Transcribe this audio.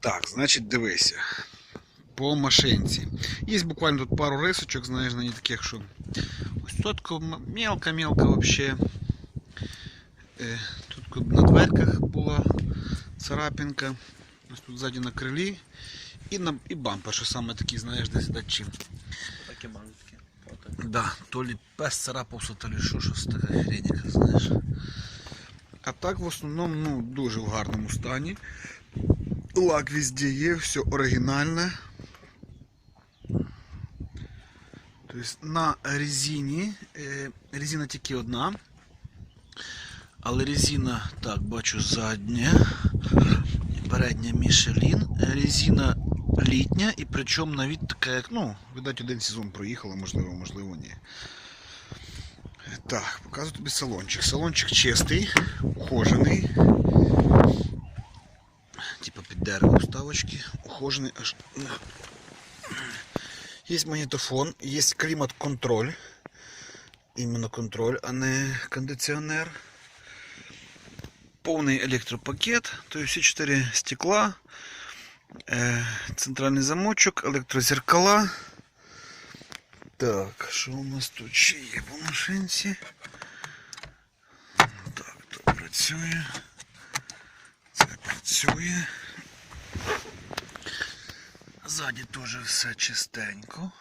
Так, значить, дивися. По машинці. Є буквально тут пару рисочок, знаєш, на ній таких, що. Ось тут мелко-мелко вообще. Е, Тут на дверках була царапинка. Ось тут ззаді на крилі. І, на, і бампер, що саме такий, знаєш, десь датчим. Такі маленькі. Да, то ли пес царапався, то ли що, щось така хрень, знаєш. А так в основному ну, дуже в гарному стані. Лак везде є, все оригінальне. Тобто на резині, е, резина тільки одна. Але резина, так, бачу, задня, передня Мішелін. Резина літня і причому на від така, як, ну, видать, один сезон проїхала, можливо, можливо, ні. Так, показую тобі салончик. Салончик чистий, ухожений. під дерево вставочки. Ухожений аж. Є магнітофон, є клімат-контроль. Іменно контроль, а не кондиціонер. Повний електропакет, тобто всі чотири стекла, е, центральний замочок, електрозеркала. Так, що у нас тут ще є по машинці? Так, то працює. Це працює. Ззаді теж все чистенько.